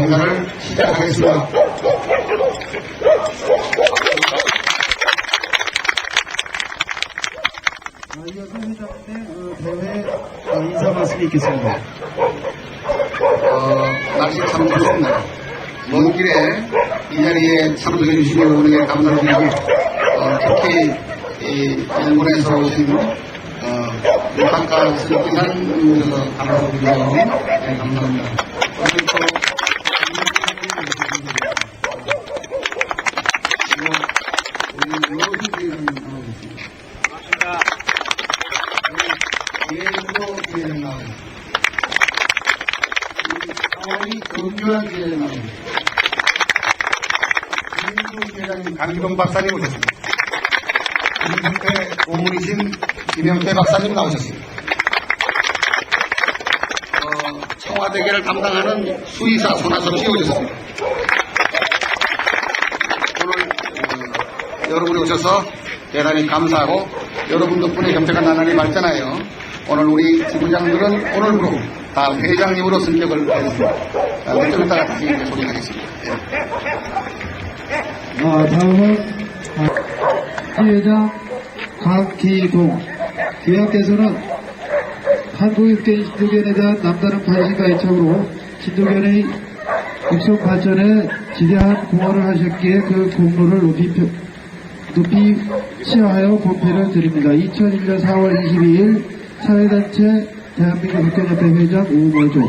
행사를 시작하겠습니다. 이어서 회장님 어, 대회 어, 인사 말씀이 있겠습니다. 어, 날씨 참 좋습니다. 먼 길에 이 자리에 참석해 주시기 오는 감사드리고 어, 특히 이 일본에서 오신 어, 한가 스님께서는 감사드리고 네, 감사합니다. 오늘 또 우리 여러분들이 하고 있습니다. 예수로 기회를 나옵니다. 상황이 건조한 기회를 나옵니다. 회장님, 강기동 박사님 오셨습니다. 김성태 고문이신 김영태 박사님 나오셨습니다. 어, 청와대계를 담당하는 수의사 손아섭 씨 오셨습니다. 오늘 어, 여러분이 오셔서 대단히 감사하고 여러분 덕분에 경제가 나날이 발전하여 오늘 우리 지부장들은 오늘부로 다 회장님으로 승격을 했습니다. 자, 좀 이따가 다시 소개하겠습니다. 예. 아, 다음은 아, 회장 강기동 기왕께서는 한국육견 신도견에 대한 남다른 관심과 애착으로 신도견의 육성 발전에 지대한 공헌을 하셨기에 그 공로를 높이, 표- 높이 치하하여 본패를 드립니다. 2001년 4월 22일 사회단체 대한민국 육견협회 회장 우모조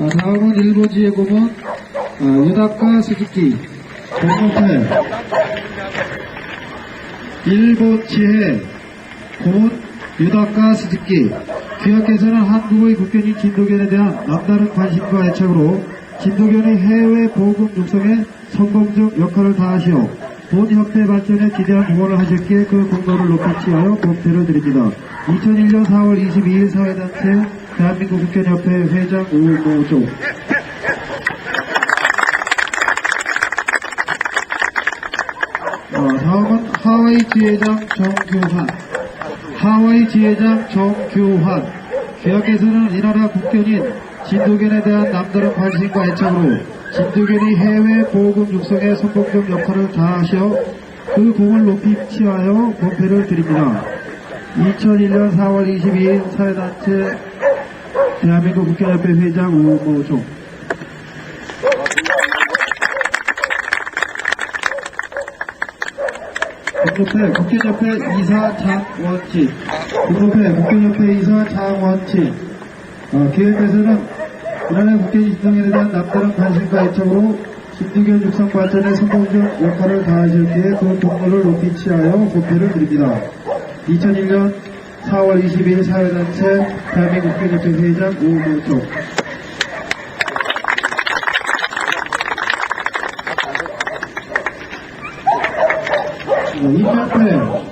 아, 다음은 지혜공은 어, 유다카 스즈키 공무패 일본 지혜 곧 유다카 스즈키 귀하께서는 한국의 국견인 진도견에 대한 남다른 관심과 애착으로 진도견의 해외 보급 육성에 성공적 역할을 다하시어 본 협회 발전에 기대한 공헌을 하셨기에 그 공로를 높이 치하여 공표를 드립니다. 2001년 4월 22일 사회단체 대한민국 국견협회 회장 우모조 어, 다음은 하와이 지회장 정규환. 하와이 지회장 정규환. 귀하께서는 이 나라 국견인 진도견에 대한 남다른 관심과 애착으로 진도견의 해외 보호금 육성에 선봉적 역할을 다하셔 그 공을 높이 치하여 권패를 드립니다. 2001년 4월 22일 사회단체 대한민국 국회협회 회장 우모종. 국협회 국회협회 이사 장원치. 국협회 국회협회 이사 장원치. 어, 기획에서는 이란의 국회 지정에 대한 남다른 관심과 애착으로 김두견 육성 발전에 성공적 역할을 다하셨기에 그 동료를 높이 치하여 고표를 드립니다. 2001년 4월 22일 사회단체 대한민국 국회협회 회장 우모종 임명회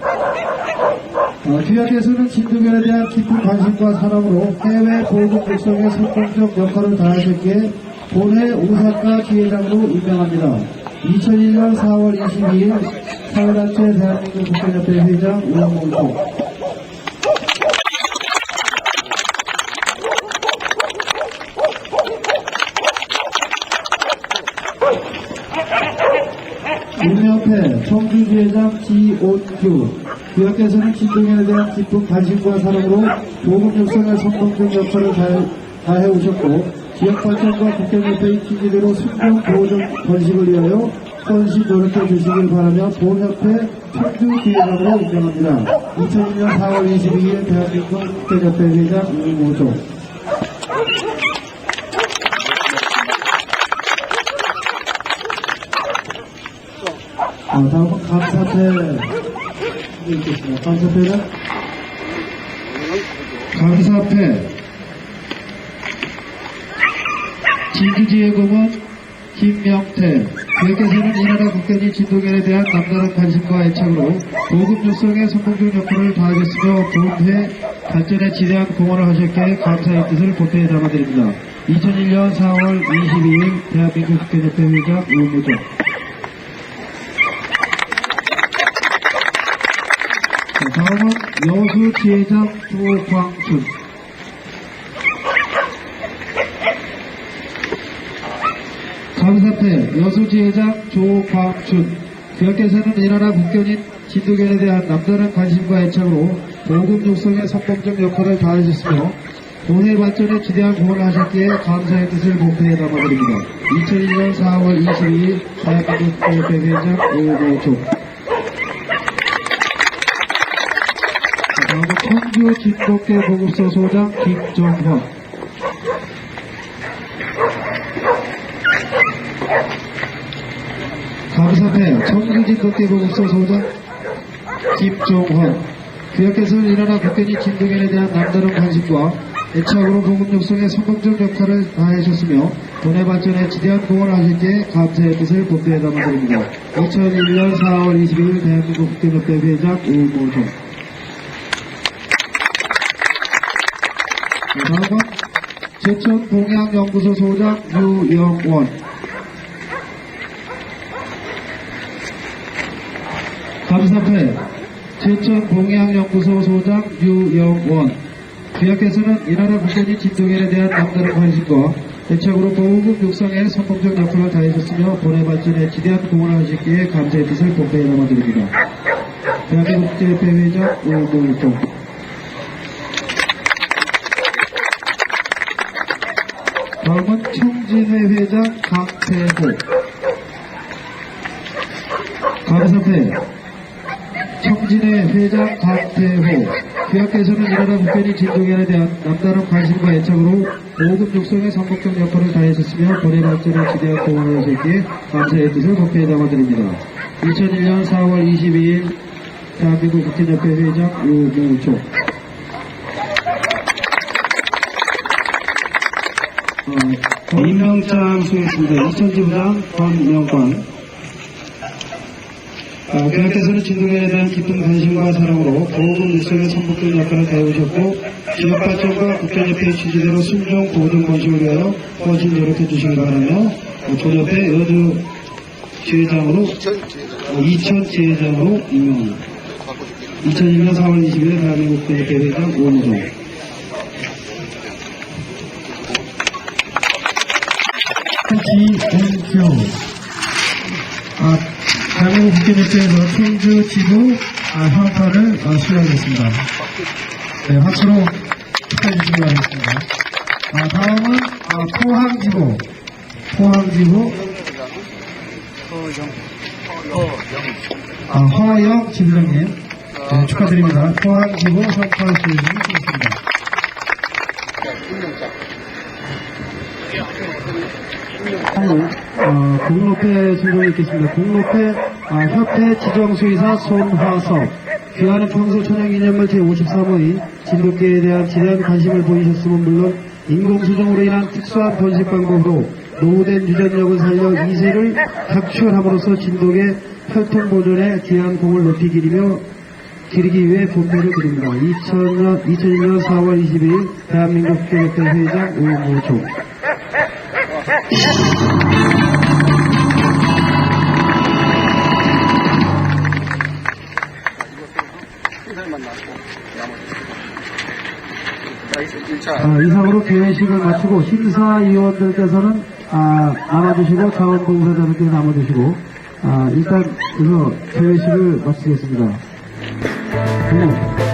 어, 뒤학에서는 진두견에 대한 깊은 관심과 사랑으로 해외 보건 육성에 선공적 역할을 다하셨기에 본회 오사카 기회장으로 임명합니다. 2001년 4월 22일 사회단체 대한민국 국회협회 회장 우영봉수 인협회 청주지회장 지온규 구역에서는 진동에 대한 깊은 관심과 사랑으로 보급 육성에 성공적 역할을 다해, 다해 오셨고 지역 발전과 국경협회의 기지대로 순경 보호적 번식을 위하여 헌신 노력해 주시길 바라며 보훈협회 청주지회장으로 임명합니다. 2002년 4월 22일 대한민국 국회협회 회장 우모조 어, 다음은 감사패 있겠습니다. 감사패는 감사패 진주지혜공원 김명태 여기서는 이 나라 국회의원 진동연에 대한 남다른 관심과 애착으로 보급 육성에 성공적 역할을 다하셨으며 본회 발전에 지대한 공헌을 하셨기에 감사의 뜻을 보태에 담아드립니다. 2001년 4월 22일 대한민국 국회협회 회장 우무정 자, 다음은 여수 지회장 조광춘. 감사패 여수 지회장 조광춘. 이 나라 국견인 진도견에 대한 남다른 관심과 애착으로 보급 육성에 성공적 역할을 다하셨으며 본회 발전에 기대한 공헌을 하셨기에 감사의 뜻을 목표에 담아드립니다. 2001년 4월 22일 대한민국 국회협회 회장 오모종. 다음은 청주 진돗개 보급소 소장 김정헌 감사패 청주 진돗개 보급소 소장 김종헌 구역에서는 일어나 국회의 진동연에 대한 남다른 관심과 애착으로 보급 육성에 성공적 역할을 다해주셨으며 돈의 발전에 지대한 공헌을 하셨기에 감사의 뜻을 본배에 담아드립니다. 2001년 4월 22일 대한민국 국회협회 회장 우모종 다음은 제천 동양연구소 소장 유영원. 감사패 제천 동양연구소 소장 유영원. 기업께서는 이 나라 국민이 진동연에 대한 남다른 관심과 애착으로 보호국 육성에 성공적 역할을 다해줬으며 본의 발전에 지대한 공헌을 하셨기에 감사의 뜻을 본배에 담아드립니다. 대한민국 국제협회 회장 오모일동 다음은 청진회 회장 강태호 감사패 청진회 회장 강태호 기업께서는 이 나라 국회의 진동연에 대한 남다른 관심과 애착으로 모든 육성의 성공적 역할을 다했었으며 본의 발전에 지대한 공헌을 하셨기에 감사의 뜻을 법회에 담아드립니다. 2001년 4월 22일 대한민국 국회협회 회장 우무조 임명장 수했습니다. 이천지 부장 권명관 어, 교육께서는 진동연에 대한 깊은 관심과 사랑으로 보호금 육성의 선복적 역할을 다해오셨고 지역발전과 국제협회 취지대로 순종 보호등 번식을 위하여 헌신 노력해 주시기 바라며 어, 조협회 여주 지회장으로 어, 이천 지회장으로 임명합니다. 2001년 4월 20일 대한민국 국회협회 회장 오은정 이은규. 아, 대한민국 국회의원에서 청주 지부 아, 현파를 아, 수여하겠습니다. 네, 박수로 축하해 주시기 바라겠습니다. 아, 다음은 아, 포항지부. 포항지부. 아, 허영 지부장님. 네, 축하드립니다. 포항지부 현파 수여해 주시겠습니다. 어, 공로패 순정이 있겠습니다. 공로패 아, 협회 지정수의사 손화석 귀하는 평소 천연기념물 제53의 진돗개에 대한 지대한 관심을 보이셨음은 물론 인공수정으로 인한 특수한 번식 방법으로 노후된 유전력을 살려 이세를 각출함으로써 진돗개 혈통 보존에 귀한 공을 높이 기리며 기리기 위해 분배를 드립니다. 2000년, 2002년 4월 22일 대한민국 국회협회 회장 오모종 아, 이상으로 개회식을 마치고 심사위원들께서는 아, 남아주시고 자원봉사자들께서 남아주시고 아, 일단 그래서 개회식을 마치겠습니다. 네.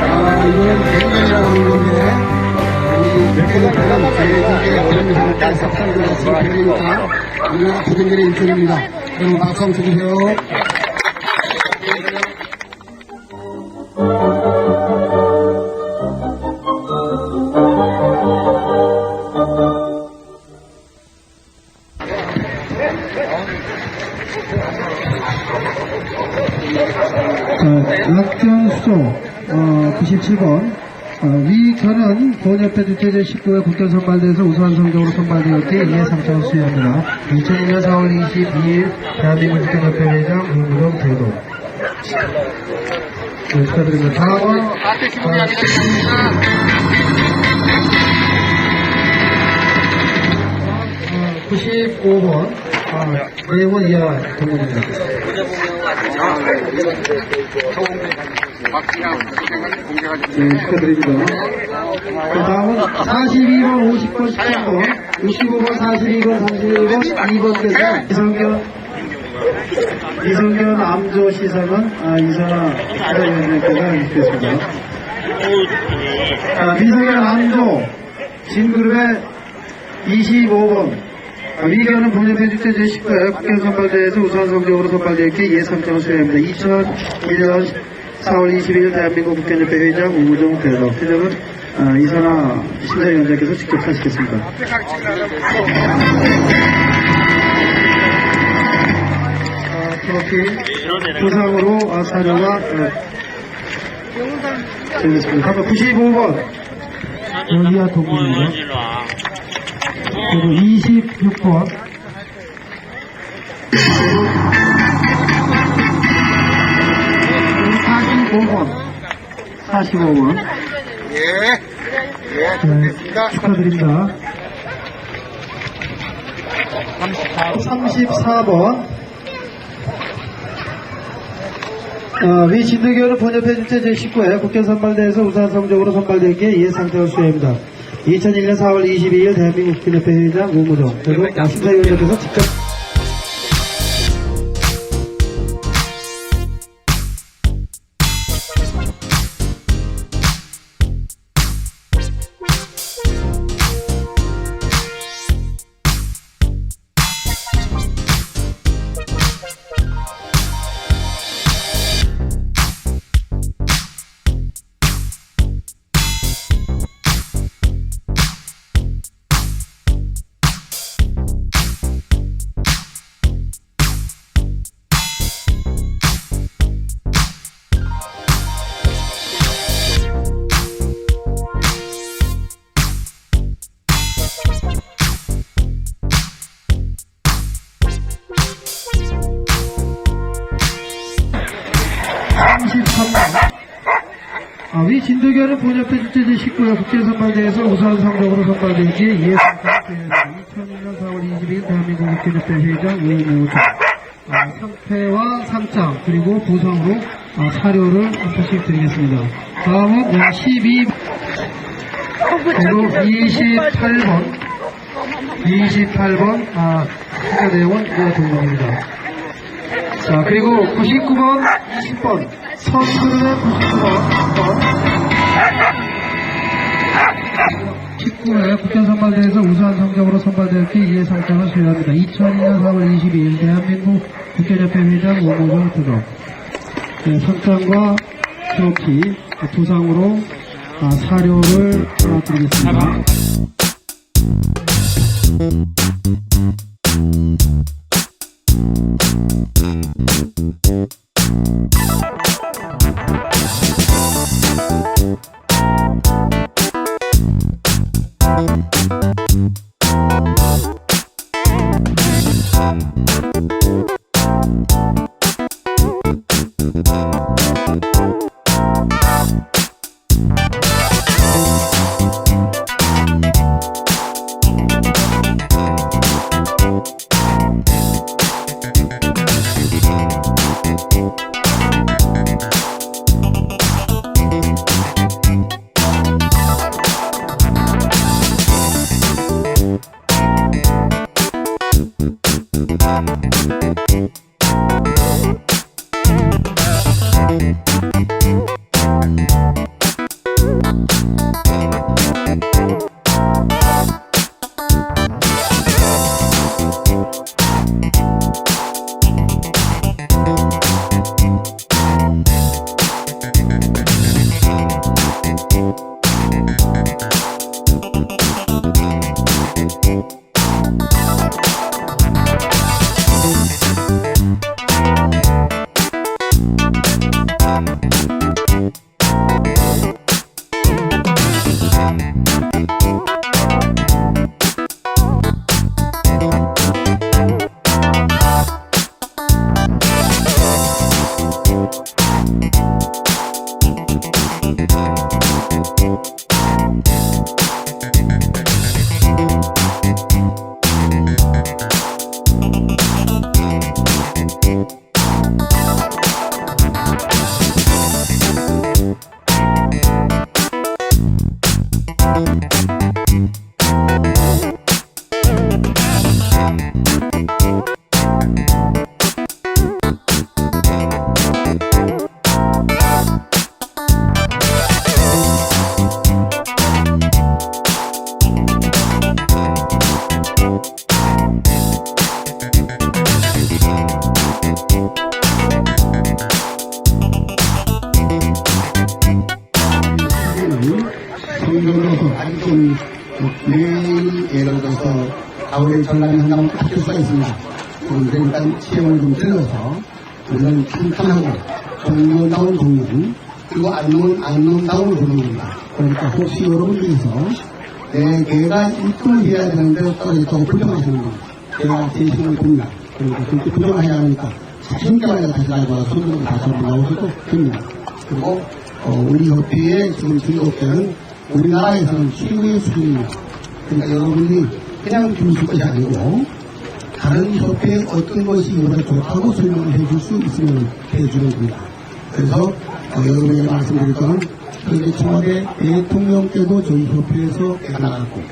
아, 이거는 백년이라고 있는데, 이 백년은 대단히 굉장히 어려운 상태에서 팔고 있습니다. 그러니까, 우리나라 부등들의 일종입니다. 그럼 박수 한번 주세요. 7번 어, 위견은 보원협회 주최제 19회 국교선발대에서 우수한 성적으로 선발되었기에 이에 상처를 수여합니다. 2002년 4월 22일 대한민국 국교협회 회장 문무동 대도 네, 축하드립니다. 다음은 어, 95번 아, 네 매원 이하 동문입니다. 네, 축하드립니다. 그 다음은 42번, 50번, 13번, 65번, 42번, 31번, 2번 대서 이성견, 이성견 암조 시상은 아, 이선아 시사위원장께서 해주시겠습니다. 아, 미성견 암조 진그룹의 25번 아, 위견은 본협회 주최 제19회 국견 선발대회에서 우수한 성적으로 선발되었기에 예상장을 수여합니다. 2001년 4월 22일 대한민국 국견협회 회장 우무정 대로 회장은 아, 이선아 심사위원장께서 직접 하시겠습니다. 아, 트로피 부상으로 아, 사료가 어, 되겠습니다. 다음 95번 여기야 동문입니다. 그리고 26번 45번 네, 축하드립니다. 34번. 어, 위 진도교는 본협회 주최 제19회 국견 선발대에서 우수한 성적으로 선발되기에 이에 상장을 수여합니다. 2001년 4월 22일 대한민국 국회협회 회장 우무정 그리고 심사위원장께서 직접 아, 위 진도교는 본협회 주최 제 19회 국제선발대회에서 우수한 성적으로 선발되기에 상장을 수여합니다. 2001년 4월 22일 대한민국 국회협회 회장 우무정 아, 상패와 상장 그리고 보상으로 아, 사료를 한 표씩 드리겠습니다. 다음은 아, 12 그리고 28번 28번 아, 국가대원 이하 동문입니다. 자, 그리고 99번, 20번, 선수의 99번, 19회 국견 선발대회에서 우수한 성적으로 선발되었기 이에 상장을 수여합니다. 2002년 4월 22일 대한민국 국견협회 회장 오모정 부적 네, 상장과 트로피, 부상으로 아, 사료를 하나 드리겠습니다. 가을에 전람이 한다면 학교 수가 있습니다. 일단 체형을 좀 들어서 우리는 튼튼하고 정론다운 공연 그리고 안론 안론다운 공연입니다. 그러니까 혹시 여러분들께서 내 개가 1등을 해야 되는데 떨어졌다고 불평하시는 겁니다. 제가 제 시간을 봅니다. 그러니까 그렇게 불평해야 하니까 자신감에 다시 나가서 손으로 다시 한번 나오셔도 됩니다. 그리고 어, 우리 협회의 지금 중국회는 우리나라에서는 최고의 수준입니다. 그러니까 여러분이 그냥 주실 것이 아니고 다른 협회의 어떤 것이 이보다 좋다고 설명을 해줄 수 있으면 해주는 겁니다. 그래서 어, 여러분에게 말씀드릴 거는 현재 청와대 대통령께도 저희 협회에서 배가 나갔고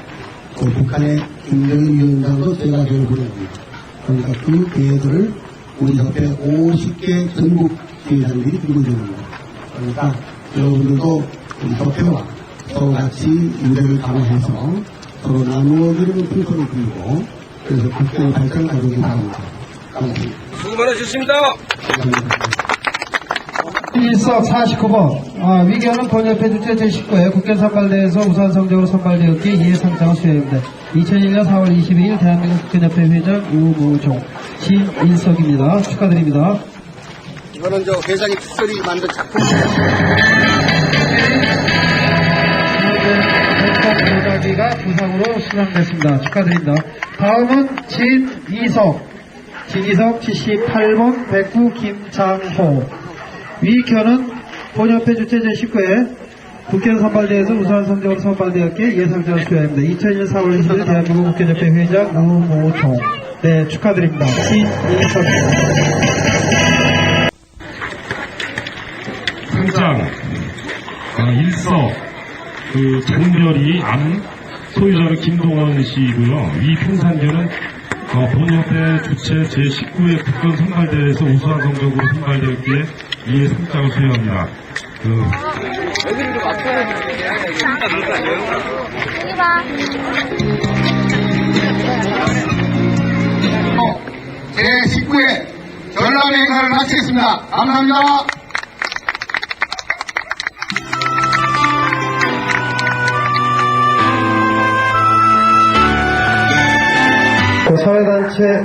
또 북한의 김정일 위원장도 제가 저를 보냅니다. 그러니까 그 계획을 우리 협회 50개 전국 지회장들이 들고 있는 겁니다. 그러니까 여러분들도 우리 협회와 서로 같이 유대를 강화해서 서로 나누어지는 풍토를 그리고 그래서 국제의 발전을 가져오기 바랍니다. 감사합니다. 수고 많으셨습니다. 감사합니다. 일석 49번 아, 위기하는 번역회 주최 제19회 국회 선발대회에서 우선 성적으로 선발되었기에 이해 상장을 수여합니다. 2001년 4월 22일 대한민국 국회협회 회장 우무종 신인석입니다. 축하드립니다. 이거는 저 회장이 특별히 만든 작품. 대통령 자기가 부상으로 수상됐습니다. 축하드립니다. 다음은 진이석, 진이석 78번 백구 김장호. 위켜는 본협회 주최 제19회 국회 선발대회에서 우수한 성적으로 선발되었기에 예상자를 수여합니다. 2001년 4월 20일 대한민국 국회협회 회장 우모총. 네, 축하드립니다. 진이석. 상장 어, 일석 그 장별이 암 소유자는 김동원 씨고요. 이 평산교는 어, 본협회 주최 제19회 국권 선발대회에서 우수한 성적으로 선발되었기에 이에 상장을 수여합니다. 그 제19회 전람 행사를 마치겠습니다. 감사합니다. 사회단체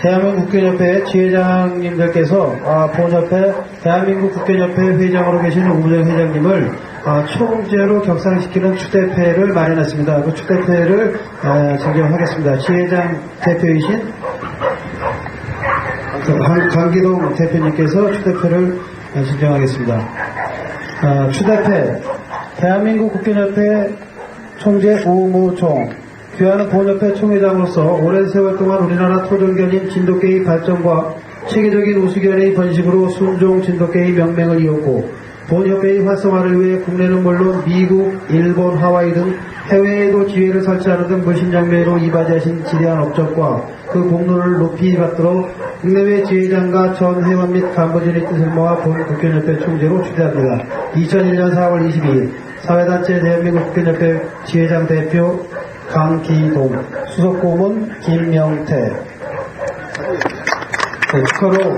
대한민국 국견협회 지회장님들께서 아, 본협회 대한민국 국견협회 회장으로 계시는 우무정 회장님을 아, 총재로 격상시키는 추대패를 마련했습니다. 그 추대패를 아, 증정하겠습니다. 지회장 대표이신 그 강- 강기동 대표님께서 추대패를 아, 증정하겠습니다. 아, 추대패 대한민국 국견협회 총재 우무총 귀하는 본협회 총회장으로서 오랜 세월 동안 우리나라 토종견인 진돗개의 발전과 체계적인 우수견의 번식으로 순종 진돗개의 명명을 이었고 본협회의 활성화를 위해 국내는 물론 미국, 일본, 하와이 등 해외에도 지회를 설치하는 등 무신장면으로 이바지하신 지대한 업적과 그 공로를 높이 받도록 국내외 지회장과 전 회원 및 간부진의 뜻을 모아 본 국견협회 총재로 추대합니다. 2001년 4월 22일 사회단체 대한민국 국견협회 지회장 대표 강기동, 수석고문 김명태. 네, 축하로